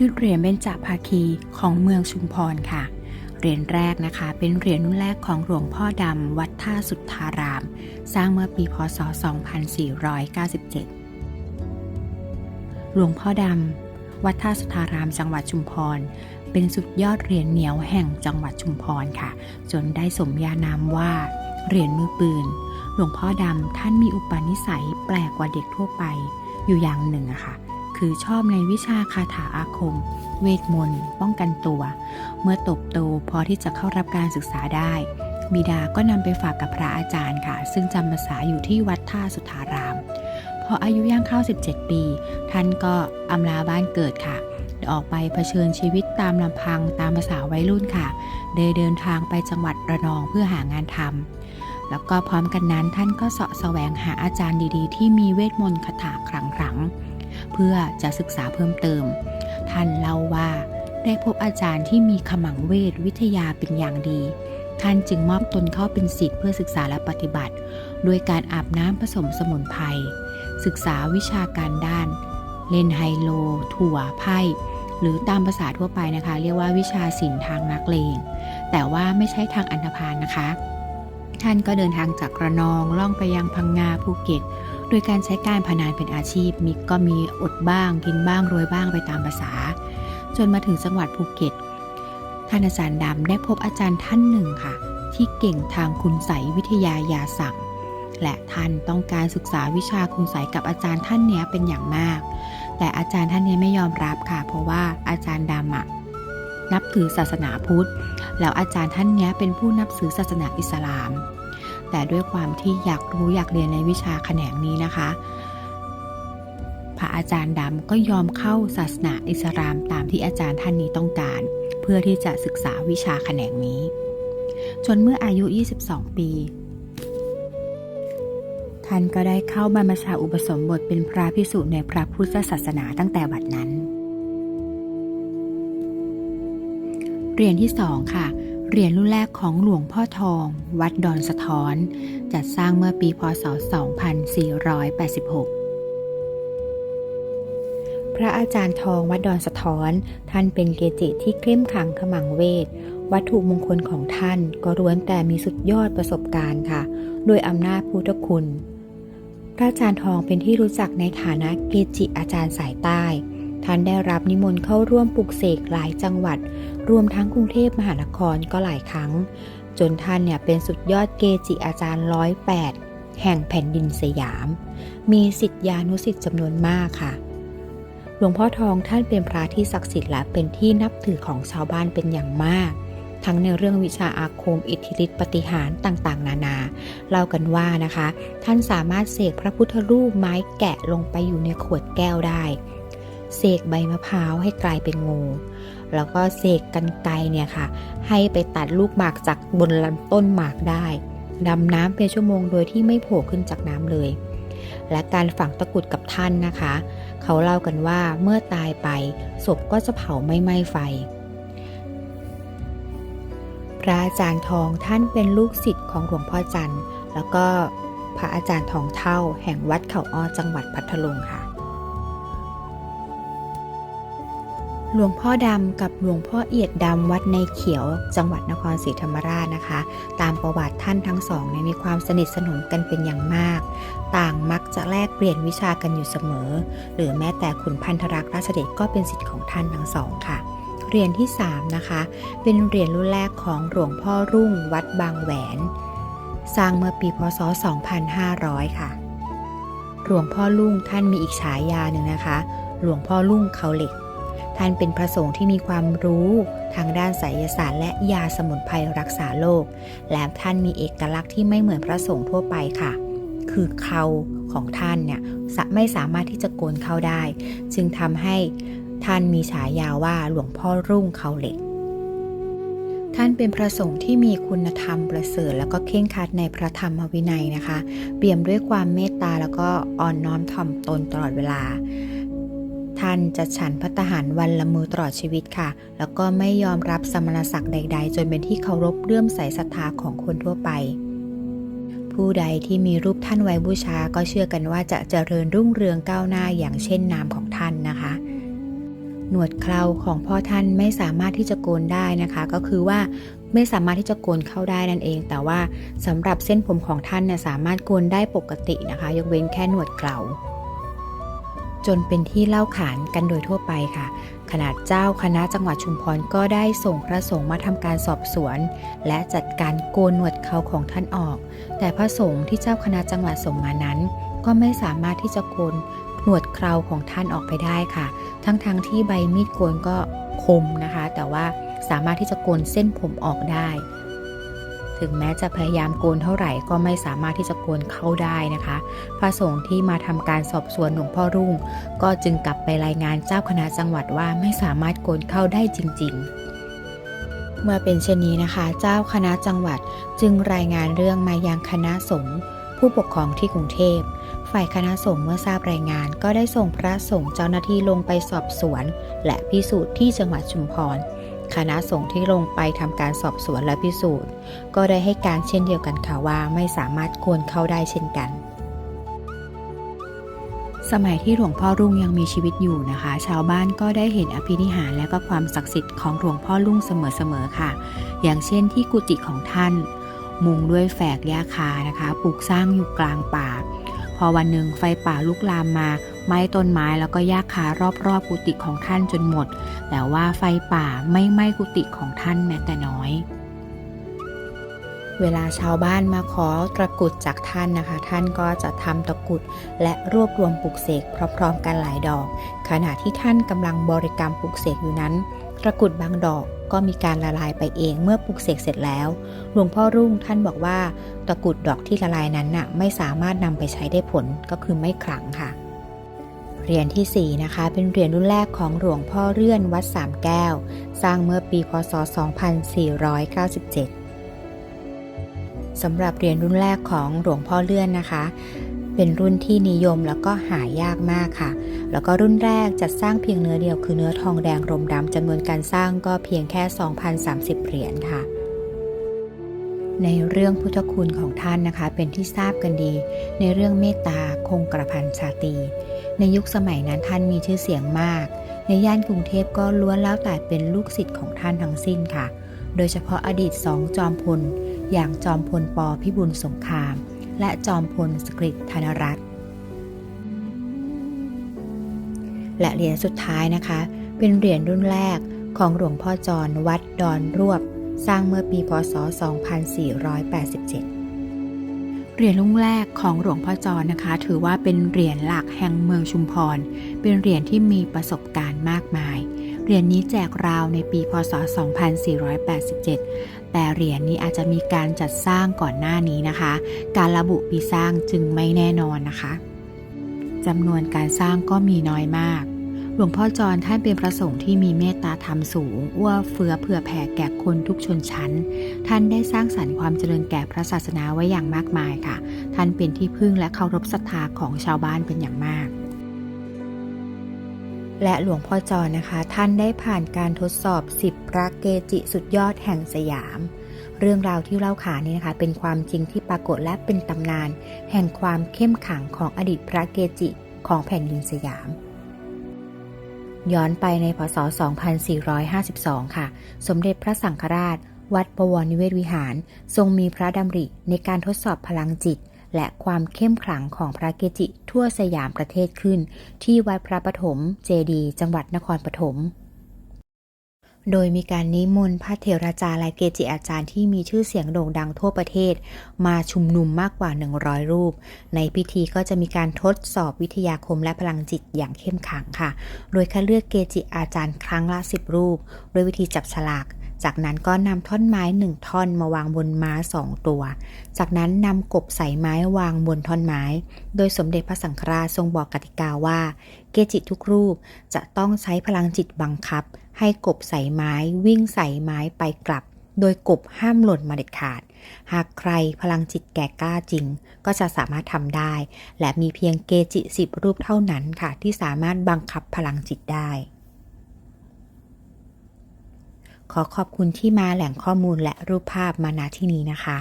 ชุดเหรียญเบญจภาคีของเมืองชุมพรค่ะ เหรียญแรกนะคะเป็นเหรียญรุ่นแรกของหลวงพ่อดำวัดท่าสุทธาราม สร้างเมื่อปีพศ 2497 หลวงพ่อดำวัดท่าสุทธารามจังหวัดชุมพร เป็นสุดยอดเหรียญเหนียวแห่งจังหวัดชุมพรค่ะ จนได้สมญานามว่าเหรียญมือปืน หลวงพ่อดำท่านมีอุปนิสัยแปลกกว่าเด็กทั่วไปอยู่อย่างหนึ่งอะค่ะ คือชอบในวิชาคาถาอาคม เวทมนต์ ป้องกันตัว เมื่อโตบโตพอที่จะเข้ารับการศึกษาได้ บิดาก็นำไปฝากกับพระอาจารย์ค่ะ ซึ่งจำพรรษาอยู่ที่วัดท่าสุธาราม พออายุย่างเข้า 17 ปี ท่านก็อำลาบ้านเกิดค่ะออกไปเผชิญชีวิตตามลำพังตามภาษาวัยรุ่นค่ะเดยเดินทางไปจังหวัดระนองเพื่อหางานทำ แล้วก็พร้อมกันนั้นท่านก็เสาะแสวงหาอาจารย์ดีๆ ที่มีเวทมนต์คาถาขลังๆ เพื่อจะศึกษาเพิ่มเติม ท่านเล่าว่าได้พบอาจารย์ที่มีขมังเวทวิทยาเป็นอย่างดี ท่านจึงมอบตนเข้าเป็นศิษย์เพื่อศึกษาและปฏิบัติด้วยการอาบน้ำผสมสมุนไพรศึกษาวิชาการด้าน เล่นไฮโล ถั่วไพ่หรือตามภาษาทั่วไปนะคะ เรียกว่าวิชาศิลป์ทางนักเลง แต่ว่าไม่ใช่ทางอันธพาลนะคะ ท่านก็เดินทางจากระนองล่องไปยังพังงาภูเก็ต โดยการใช้การพนันเป็นอาชีพมีก็มีอดบ้าง กินบ้างรวยบ้างไปตามภาษา จนมาถึงจังหวัดภูเก็ต ท่านอาจารย์ดำได้พบอาจารย์ท่านหนึ่งค่ะ ที่เก่งทางคุณใสยวิทยายาสั่งและท่านต้องการศึกษาวิชาคุณใสยกับอาจารย์ท่านเนี้ยเป็นอย่างมาก แต่อาจารย์ท่านนี้ไม่ยอมรับค่ะ เพราะว่าอาจารย์ดำอะนับถือศาสนาพุทธ แล้วอาจารย์ท่านเนี้ยเป็นผู้นับถือศาสนาอิสลาม แต่ด้วยความที่อยากรู้อยากเรียนในวิชาแขนงนี้นะคะ พระอาจารย์ดำก็ยอมเข้าศาสนาอิสลามตามที่อาจารย์ท่านนี้ต้องการ เพื่อที่จะศึกษาวิชาแขนงนี้ จนเมื่ออายุ 22 ปี ท่านก็ได้เข้าบรรพชาอุปสมบทเป็นพระภิกษุในพระพุทธศาสนาตั้งแต่บัดนั้น เรียญที่สองค่ะ เหรียญรุ่นแรกของหลวงพ่อทอง วัดดอนสะท้อน จัดสร้างเมื่อปีพศ 2486 พระอาจารย์ทองวัดดอนสะท้อน ท่านเป็นเกจิที่เข้มขังขมังเวท วัตถุมงคลของท่านก็ล้วนแต่มีสุดยอดประสบการณ์ค่ะ โดยอำนาจพุทธคุณ พระอาจารย์ทองเป็นที่รู้จักในฐานะเกจิอาจารย์สายใต้ ท่านได้รับนิมนต์เข้าร่วมปลุกเสกหลายจังหวัด รวมทั้งกรุงเทพมหานครก็หลายครั้ง จนท่านเนี่ยเป็นสุดยอดเกจิอาจารย์ร้อยแปดแห่งแผ่นดินสยาม มีสิทธิานุสิทธิ์จำนวนมากค่ะ หลวงพ่อทองท่านเป็นพระที่ศักดิ์สิทธิ์และเป็นที่นับถือของชาวบ้านเป็นอย่างมาก ทั้งในเรื่องวิชาอาคม อิทธิฤทธิปฏิหารต่างๆ นานา เล่ากันว่านะคะ ท่านสามารถเสกพระพุทธรูปไม้แกะลงไปอยู่ในขวดแก้วได้ เสกใบมะพร้าวให้กลายเป็นงู แล้วก็เสกกันไกรเนี่ยค่ะ ให้ไปตัดลูกหมากจากบนลำต้นหมากได้ดำน้ำเป็นชั่วโมงโดยที่ไม่โผล่ขึ้นจากน้ำเลย และการฝังตะกรุดกับท่านนะคะ เขาเล่ากันว่าเมื่อตายไปศพก็จะเผาไม่ไหม้ไฟพระอาจารย์ทองท่านเป็นลูกศิษย์ของหลวงพ่อจันทร์ แล้วก็พระอาจารย์ทองเท่าแห่งวัดเขาอ้อจังหวัดพัทลุงค่ะ หลวงพ่อดำกับหลวงพ่อเอียดดำวัดในเขียว จังหวัดนครศรีธรรมราชนะคะ ตามประวัติท่านทั้งสองเนี่ยมีความสนิทสนมกันเป็นอย่างมาก ต่างมักจะแลกเปลี่ยนวิชากันอยู่เสมอ หรือแม้แต่ขุนพันธรักษ์ราชเดชก็เป็นสิทธิ์ของท่านทั้งสองค่ะเหรียญที่ 3 นะคะ เป็นเหรียญรุ่นแรกของหลวงพ่อรุ่งวัดบางแหวน สร้างเมื่อปีพศ 2500 ค่ะ หลวงพ่อลุ่งท่านมีอีกฉายาหนึ่งนะคะ หลวงพ่อลุ่งเขาเหล็ก ท่านเป็นพระสงฆ์ที่มีความรู้ทางด้านไสยศาสตร์และยาสมุนไพรรักษาโรค และท่านมีเอกลักษณ์ที่ไม่เหมือนพระสงฆ์ทั่วไปค่ะ คือเขาของท่านเนี่ยสะไม่สามารถที่จะโกนเข้าได้ จึงทำให้ท่านมีฉายาว่าหลวงพ่อรุ่งเขาเหล็ก ท่านเป็นพระสงฆ์ที่มีคุณธรรมประเสริฐแล้วก็เข่งครัดในพระธรรมวินัยนะคะ เปี่ยมด้วยความเมตตาแล้วก็อ่อนน้อมถ่อมตนตลอดเวลา ท่านจะฉันพัตหารวันละมือตลอดชีวิตค่ะ แล้วก็ไม่ยอมรับสมณศักดิ์ใด ๆ จนเป็นที่เคารพเลื่อมใสศรัทธาของคนทั่วไป ผู้ใดที่มีรูปท่านไว้บูชาก็เชื่อกันว่าจะเจริญรุ่งเรืองก้าวหน้าอย่างเช่นนามของท่านนะคะ หนวดเคราของพ่อท่านไม่สามารถที่จะโกนได้นะคะ ก็คือว่าไม่สามารถที่จะโกนเข้าได้นั่นเอง แต่ว่าสำหรับเส้นผมของท่านเนี่ยสามารถโกนได้ปกตินะคะ ยกเว้นแค่หนวดเครา จนเป็นที่เล่าขานกันโดยทั่วไปค่ะ ขนาดเจ้าคณะจังหวัดชุมพรก็ได้ส่งพระสงฆ์มาทำการสอบสวน และจัดการโกนหนวดเขาของท่านออก แต่พระสงฆ์ที่เจ้าคณะจังหวัดส่งมานั้น ก็ไม่สามารถที่จะโกนหนวดเคราของท่านออกไปได้ค่ะ ทั้งๆทที่ใบมีดโกนก็คมนะคะ แต่ว่าสามารถที่จะโกนเส้นผมออกได้ ถึงแม้จะพยายามโกนเท่าไหร่ก็ไม่สามารถที่จะโกนเข้าได้นะคะ พระสงฆ์ที่มาทำการสอบสวนหลวงพ่อรุ่ง ก็จึงกลับไปรายงานเจ้าคณะจังหวัดว่าไม่สามารถโกนเข้าได้จริง ๆเมื่อเป็นเช่นนี้นะคะ เจ้าคณะจังหวัดจึงรายงานเรื่องมายังคณะสงฆ์ผู้ปกครองที่กรุงเทพ ฝ่ายคณะสงฆ์เมื่อทราบรายงาน ก็ได้ส่งพระสงฆ์เจ้าหน้าที่ลงไปสอบสวน และพิสูจน์ที่จังหวัดชุมพร คณะสงฆ์ที่ลงไปทำการสอบสวนและพิสูจน์ ก็ได้ให้การเช่นเดียวกันค่ะว่าไม่สามารถโกนเข้าได้เช่นกันสมัยที่หลวงพ่อรุ่งยังมีชีวิตอยู่นะคะ ชาวบ้านก็ได้เห็นอภินิหารและก็ความศักดิ์สิทธิ์ของหลวงพ่อรุ่งเสมอๆค่ะ อย่างเช่นที่กุฏิของท่าน มุงด้วยแฝกหญ้าคานะคะ ปลูกสร้างอยู่กลางป่า พอวันหนึ่งไฟป่าลุกลามมา ไม้ต้นไม้แล้วก็หญ้าคารอบๆกุฏิของท่านจนหมด แต่ว่าไฟป่าไม่ไหม้กุฏิของท่านแม้แต่น้อย เวลาชาวบ้านมาขอตะกุดจากท่านนะคะ ท่านก็จะทำตะกุดและรวบรวมปลุกเสกพร้อม ๆ กันหลายดอก ขณะที่ท่านกำลังบริกรรมปลุกเสกอยู่นั้นตะกุดบางดอกก็มีการละลายไปเองเมื่อปลุกเสกเสร็จแล้ว หลวงพ่อรุ่งท่านบอกว่าตะกุดดอกที่ละลายนั้นน่ะไม่สามารถนำไปใช้ได้ผลก็คือไม่ขลังค่ะ เหรียญที่ 4 นะคะ เป็นเหรียญรุ่นแรกของหลวงพ่อเรื่อนวัดสามแก้ว สร้างเมื่อปีพศ 2497 สำหรับเหรียญรุ่นแรกของหลวงพ่อเลื่อนนะคะ เป็นรุ่นที่นิยมแล้วก็หายากมากค่ะ แล้วก็รุ่นแรกจัดสร้างเพียงเนื้อเดียวคือเนื้อทองแดงรมดำจำนวนการสร้างก็เพียงแค่ 2,030 เหรียญค่ะในเรื่องพุทธคุณของท่านนะคะ เป็นที่ทราบกันดี ในเรื่องเมตตาคงกระพันชาตี ในยุคสมัยนั้นท่านมีชื่อเสียงมาก ในย่านกรุงเทพก็ล้วนแล้วแต่เป็นลูกศิษย์ของท่านทั้งสิ้นค่ะ โดยเฉพาะอดีตสองจอมพล อย่างจอมพลปพิบูลสงคราม และจอมพลสกฤตธนรัตน์และเหรียญสุดท้ายนะคะ เป็นเหรียญรุ่นแรกของหลวงพ่อจรวัดดอนรวบ สร้างเมื่อปีพศ 2487 เหรียญรุ่นแรกของหลวงพ่อจรนะคะ ถือว่าเป็นเหรียญหลักแห่งเมืองชุมพร เป็นเหรียญที่มีประสบการณ์มากมาย เหรียญนี้แจกราวในปีพศ 2487 แต่เหรียญนี้อาจจะมีการจัดสร้างก่อนหน้านี้นะคะ การระบุปีสร้างจึงไม่แน่นอนนะคะจำนวนการสร้างก็มีน้อยมาก หลวงพ่อจรท่านเป็นพระสงฆ์ที่มีเมตตาธรรมสูงอ้วเฟื้อเผื่อแผ่แก่คนทุกชนชั้น ท่านได้สร้างสรรค์ความเจริญแก่พระศาสนาไว้อย่างมากมายค่ะ ท่านเป็นที่พึ่งและเคารพศรัทธาของชาวบ้านเป็นอย่างมาก และหลวงพ่อจรนะคะ ท่านได้ผ่านการทดสอบ 10 พระเกจิสุดยอดแห่งสยาม เรื่องราวที่เล่าขานนี้นะคะ เป็นความจริงที่ปรากฏและเป็นตำนาน แห่งความเข้มขังของอดีตพระเกจิของแผ่นดินสยาม ย้อนไปในพศ 2452 ค่ะ สมเด็จพระสังฆราช วัดประวรนิเวศวิหาร ทรงมีพระดำริในการทดสอบพลังจิต และความเข้มขลังของพระเกจิทั่วสยามประเทศขึ้น ที่วัดพระปฐมเจดี จังหวัดนครปฐม โดยมีการนิมนต์พระเถราจารย์และเกจิอาจารย์ที่มีชื่อเสียงโด่งดังทั่วประเทศ มาชุมนุมมากกว่า 100 รูป ในพิธีก็จะมีการทดสอบวิทยาคมและพลังจิตอย่างเข้มขังค่ะ โดยคัดเลือกเกจิอาจารย์ครั้งละ 10 รูปโดยวิธีจับฉลากจากนั้นก็นำท่อนไม้หนึ่งท่อนมาวางบนม้าสองตัว จากนั้นนำกบใส่ไม้วางบนท่อนไม้ โดยสมเด็จพระสังฆราชทรงบอกกติกาว่า เกจิทุกรูปจะต้องใช้พลังจิตบังคับ ให้กบใส่ไม้วิ่งใส่ไม้ไปกลับ โดยกบห้ามหล่นมาเด็ดขาด หากใครพลังจิตแก่กล้าจริง ก็จะสามารถทำได้ และมีเพียงเกจิสิบรูปเท่านั้นค่ะ ที่สามารถบังคับพลังจิตได้ขอขอบคุณที่มาแหล่งข้อมูลและรูปภาพมาณที่นี้นะคะ